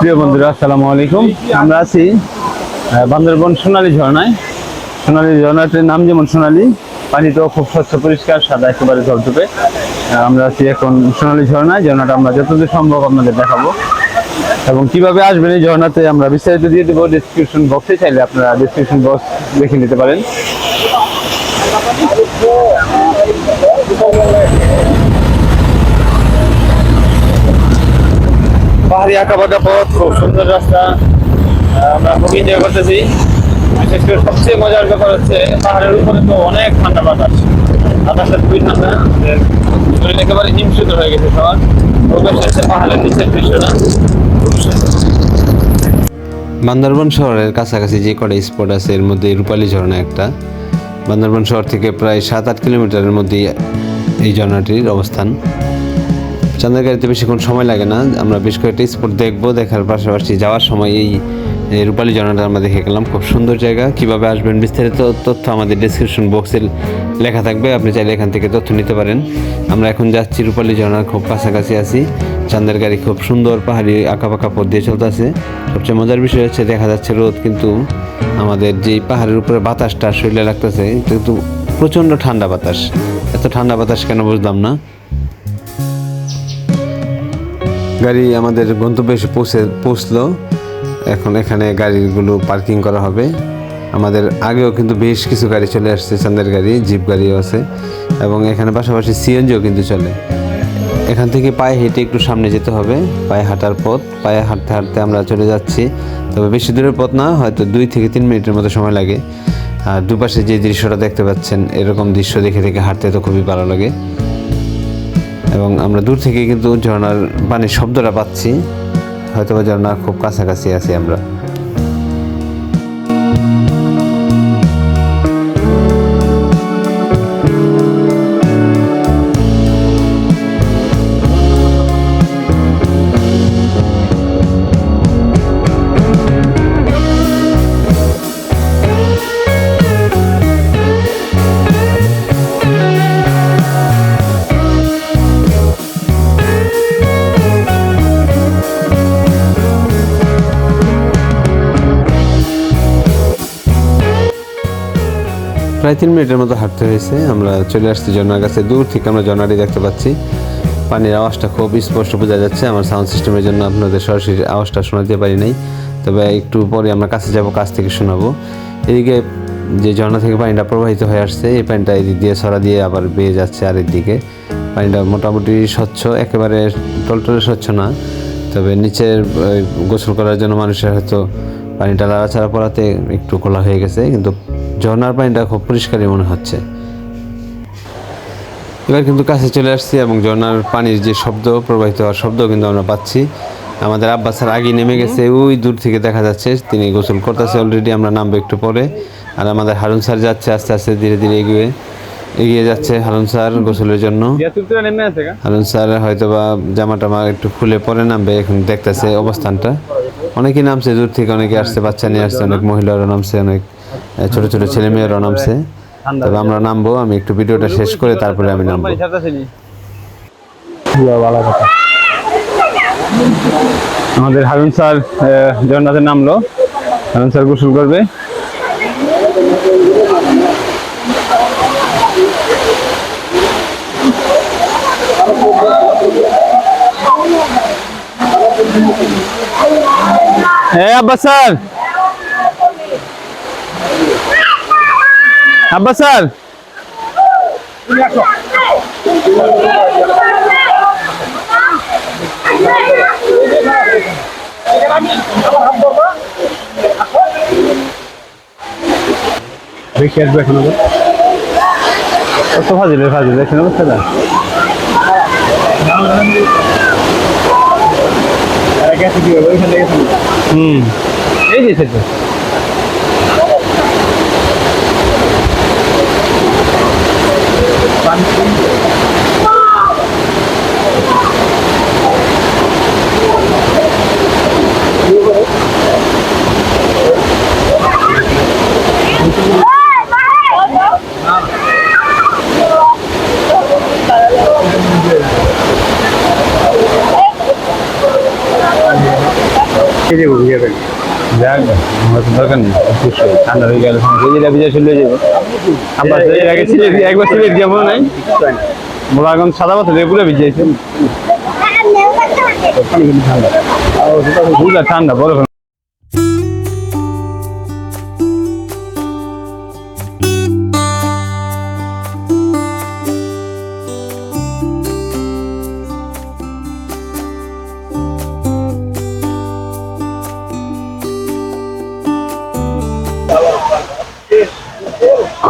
প্রিয় বন্ধুরা আসসালামু আলাইকুম। আমরা আছি বান্দরবন সোনালী ঝর্ণায়। সোনালী ঝর্ণাটির নাম যেমন সোনালী পানিটাও খুব স্বচ্ছ পরিষ্কার সাদা একেবারে আহ, আমরা আছি এখন সোনালী ঝর্ণায়। ঝর্ণাটা আমরা যতদূর সম্ভব আপনাদের দেখাবো। এবং কীভাবে আসবেন এই ঝর্ণাতে আমরা বিস্তারিত দিয়ে দেবো ডিসক্রিপশন বক্সে চাইলে আপনারা ডিসক্রিপশন বক্স দেখে নিতে পারেন। পাহাড়ি আঁকা বাঁকা পথ, খুব সুন্দর রাস্তা। আমরা খুব এনজয় করতেছি। বিশেষ করে সবচেয়ে মজার ব্যাপার হচ্ছে, পাহাড়ের উপরে তো অনেক ঠান্ডা বাতাস। বাতাসটা খুবই ঠান্ডা শরীর একেবারে হিমশীত হয়ে গেছে সবার। প্রবেশ হচ্ছে পাহাড়ের নিচের দৃশ্যটা খুব শহরের কাছাকাছি যে কটা স্পট আছে, এর মধ্যে রূপালী ঝর্ণা একটা। বান্দরবন শহর থেকে প্রায় সাত আট কিলোমিটারের মধ্যে এই ঝর্ণাটির অবস্থান। চাঁদের গাড়িতে বেশিক্ষণ সময় লাগে না। আমরা বেশ কয়েকটা স্পট দেখব, দেখার পাশাপাশি যাওয়ার সময় এই রূপালী ঝর্ণাটা আমরা দেখে গেলাম। খুব সুন্দর জায়গা। কীভাবে আসবেন বিস্তারিত তথ্য আমাদের ডিসক্রিপশন বক্সে লেখা থাকবে। আপনি চাইলে এখান থেকে তথ্য নিতে পারেন। আমরা এখন যাচ্ছি রূপালী ঝর্ণার খুব কাছাকাছি আছি। চাঁদের গাড়ি খুব সুন্দর পাহাড়ি আঁকা পাকা পথ দিয়ে চলতেছে। সবচেয়ে মজার বিষয় হচ্ছে, দেখা যাচ্ছে রোদ কিন্তু আমাদের যেই পাহাড়ের উপরে বাতাসটা শরীরে লাগতেছে, কিন্তু প্রচণ্ড ঠান্ডা বাতাস। এত ঠান্ডা বাতাস কেন বুঝলাম না। গাড়ি আমাদের গন্তব্যে এসে পৌঁছে, পৌঁছলো। এখন এখানে গাড়িগুলো পার্কিং করা হবে। আমাদের আগেও কিন্তু বেশ কিছু গাড়ি চলে আসছে, চান্দের গাড়ি, জিপ গাড়িও আছে। এবং এখানে পাশাপাশি সিএনজিও কিন্তু চলে। এখান থেকে পায়ে হেঁটে একটু সামনে যেতে হবে। পায়ে হাঁটার পথ, পায়ে হাঁটতে হাঁটতে আমরা চলে যাচ্ছি। তবে বেশি দূরের পথ না, হয়তো দুই থেকে তিন মিনিটের মতো সময় লাগে। আর দুপাশে যে দৃশ্যটা দেখতে পাচ্ছেন, এরকম দৃশ্য দেখে দেখে হাঁটতে তো খুবই ভালো লাগে। এবং আমরা দূর থেকে কিন্তু ঝর্নার পানির শব্দটা পাচ্ছি। হয়তো ঝর্নার খুব কাছাকাছি আছি আমরা। প্রায় তিন মিনিটের মতো হাঁটতে হয়েছে। আমরা চলে আসছি ঝর্ণার কাছে। দূর থেকে আমরা ঝর্ণাটি দেখতে পাচ্ছি। পানির আওয়াজটা খুব স্পষ্ট বোঝা যাচ্ছে। আমার সাউন্ড সিস্টেমের জন্য আপনাদের সরাসরি আওয়াজটা শোনাতে পারি নাই। তবে একটু পরে আমরা কাছে যাব, কাছ থেকে শোনাবো। এদিকে যে ঝর্ণা থেকে পানিটা প্রবাহিত হয়ে আসছে, এই পানিটা এদিক দিয়ে ছড়া দিয়ে আবার বেয়ে যাচ্ছে আর দিকে। পানিটা মোটামুটি স্বচ্ছ, একেবারে টলটলে স্বচ্ছ না। তবে নিচের গোসল করার জন্য মানুষের হয়তো পানিটা লাড়াচাড়া পড়াতে একটু খোলা হয়ে গেছে। কিন্তু ঝর্ণার পানিটা খুব পরিষ্কারই মনে হচ্ছে। এবার কিন্তু কাছে চলে আসছি এবং ঝর্ণার পানির যে শব্দ প্রবাহিত হওয়ার শব্দ কিন্তু আমরা পাচ্ছি। আমাদের আব্বাস স্যার আগে নেমে গেছে ওই দূর থেকে দেখা যাচ্ছে তিনি গোসল করতেছে অলরেডি আমরা নামবো একটু পরে। আর আমাদের হারুন স্যার যাচ্ছে আস্তে আস্তে ধীরে ধীরে এগিয়ে এগিয়ে যাচ্ছে হারুন স্যার গোসলের জন্য? হারুন স্যার হয়তো বা জামা টামা একটু খুলে পরে নামবে এখন দেখতেছে অবস্থানটা। অনেকেই নামছে দূর থেকে অনেকে আসছে বাচ্চা নিয়ে আসছে অনেক মহিলারও নামছে অনেক ছোট ছোট ছেলে মেয়েরাও নামছে। তবে আমরা নামবো, আমি একটু ভিডিওটা শেষ করে তারপরে আমি নামবো। আমাদের হারুন স্যার ঝর্ণাতে নামলো। হারুন স্যার গোসল করবে। হ্যাঁ আব্বাস স্যার। আব্বাস স্যার। দেখি আসবে এখন কত ফাজিল ফাজিল দেখছেন অবস্থাটা হুম। এই যে। দিয়ে দেবে। যাক আমার দরকার নেই। ঠান্ডা হয়ে গেলে যেটা ভিজা চলে যাব। আমরা তো এর আগে সিলেট একবার সিলেট যাব নাই। মোলা এখন সাদা পাথর পুরো ঠান্ডা বরফ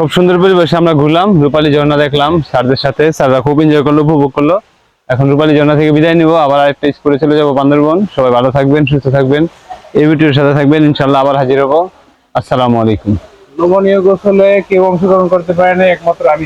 খুব সুন্দর পরিবেশে আমরা ঘুরলাম, রূপালী ঝর্ণা দেখলাম, স্যারদের সাথে। স্যাররা খুব এনজয় করল, উপভোগ করল। এখন রূপালী ঝর্ণা থেকে বিদায় নিব, আবার আরেকটা স্কুলে চলে যাব, বান্দরবন। সবাই ভালো থাকবেন, সুস্থ থাকবেন। এই ভিডিওর সাথে থাকবেন ইনশাল্লাহ আবার হাজির হব। আসসালামু আলাইকুম। নমনীয় গোসলে কেউ অংশগ্রহণ করতে পারে না, একমাত্র আমি।